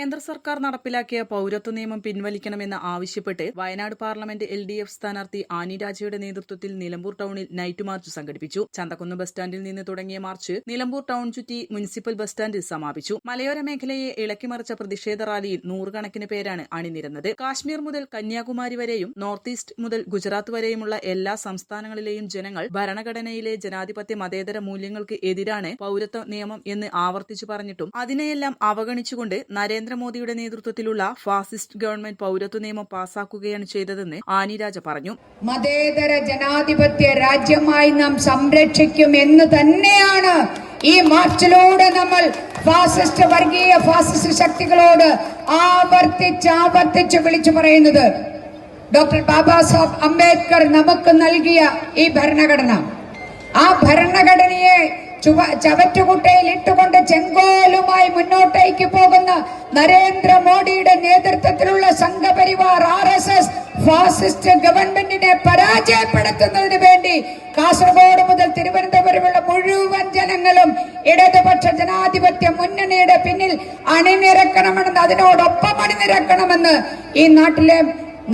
കേന്ദ്ര സർക്കാർ നടപ്പിലാക്കിയ പൌരത്വ നിയമം പിൻവലിക്കണമെന്ന് ആവശ്യപ്പെട്ട് Wayanad parliament L D F സ്ഥാനാർത്ഥി ആനി രാജയുടെ നേതൃത്വത്തിൽ നിലമ്പൂർ ടൌണിൽ നൈറ്റ് മാർച്ച് സംഘടിപ്പിച്ചു. ചന്തക്കുന്ന് ബസ് സ്റ്റാൻഡിൽ നിന്ന് തുടങ്ങിയ മാർച്ച് നിലമ്പൂർ ടൌൺ ചുറ്റി മുനിസിപ്പൽ ബസ് സ്റ്റാൻഡിൽ സമാപിച്ചു. മലയോര മേഖലയെ ഇളക്കിമറിച്ച പ്രതിഷേധ റാലിയിൽ നൂറുകണക്കിന് പേരാണ് അണിനിരന്നത്. കാശ്മീർ മുതൽ കന്യാകുമാരി വരെയും നോർത്ത് ഈസ്റ്റ് മുതൽ ഗുജറാത്ത് വരെയുമുള്ള എല്ലാ സംസ്ഥാനങ്ങളിലെയും ജനങ്ങൾ ഭരണഘടനയിലെ ജനാധിപത്യ മതേതര മൂല്യങ്ങൾക്ക് എതിരാണ് പൌരത്വ നിയമം എന്ന് ആവർത്തിച്ചു പറഞ്ഞിട്ടും അതിനെയെല്ലാം അവഗണിച്ചുകൊണ്ട് നരേന്ദ്രമോദിയുടെ നേതൃത്വത്തിലുള്ള ഫാസിസ്റ്റ് ഗവൺമെന്റ് പൌരത്വ നിയമം പാസാക്കുകയാണ് ചെയ്തതെന്ന് ആനിരാജ പറഞ്ഞു. മതേതര ജനാധിപത്യ രാജ്യമായി നാം സംരക്ഷിക്കും എന്ന് തന്നെയാണ് ഈ മാർച്ചിലൂടെ നമ്മൾ ഫാസിസ്റ്റ് വർഗീയ ഫാസിസ്റ്റ് ശക്തികളോട് ആവർത്തിച്ച് ആവർത്തിച്ച് വിളിച്ചു പറയുന്നത്. ഡോക്ടർ ബാബാ സാഹബ് അംബേദ്കർ നമുക്ക് നൽകിയ ഈ ഭരണഘടന. ആ ഭരണഘടനയെ ചുവ ചവറ്റുകുട്ടയിൽ ഇട്ടുകൊണ്ട് ചെങ്കോലുമായി മുന്നോട്ടേക്ക് പോകുന്ന നരേന്ദ്രമോദിയുടെ നേതൃത്വത്തിലുള്ള Sangh Parivar R S S fascist ഗവൺമെന്റിനെ പരാജയപ്പെടുത്തുന്നതിന് വേണ്ടി കാസർഗോഡ് മുതൽ തിരുവനന്തപുരമുള്ള മുഴുവൻ ജനങ്ങളും ഇടതുപക്ഷ ജനാധിപത്യ മുന്നണിയുടെ പിന്നിൽ അണിനിരക്കണമെന്ന് അതിനോടൊപ്പം അണിനിരക്കണമെന്ന് ഈ നാട്ടിലെ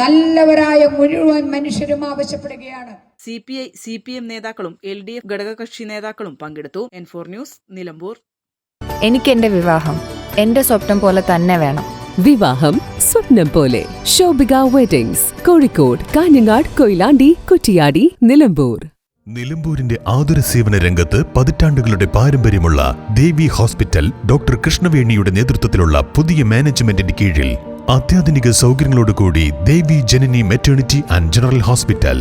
നല്ലവരായ മുഴുവൻ മനുഷ്യരും ആവശ്യപ്പെടുകയാണ്. C P I C P M നേതാക്കളും എൽ ഡി എഫ് ഘടകകക്ഷി നേതാക്കളും പങ്കെടുത്തു. N four news Nilambur. എനിക്ക് എന്റെ വിവാഹം എന്റെ സ്വപ്നം പോലെ തന്നെ വേണം. വിവാഹം സ്വപ്നം പോലെ. ശോഭിക വെഡിങ്സ് കോഴിക്കോട് കാഞ്ഞങ്ങാട് കൊയിലാണ്ടി കുറ്റിയാടി നിലമ്പൂർ. നിലമ്പൂരിന്റെ ആതുര സേവന രംഗത്ത് പതിറ്റാണ്ടുകളുടെ പാരമ്പര്യമുള്ള ദേവി ഹോസ്പിറ്റൽ ഡോക്ടർ കൃഷ്ണവേണിയുടെ നേതൃത്വത്തിലുള്ള പുതിയ മാനേജ്മെന്റിന്റെ കീഴിൽ അത്യാധുനിക സൗകര്യങ്ങളോടുകൂടി Devi Janani maternity and general hospital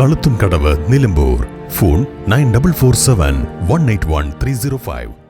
Kaluthumkadavu Nilambur. Phone nine double four seven one eight one three zero five.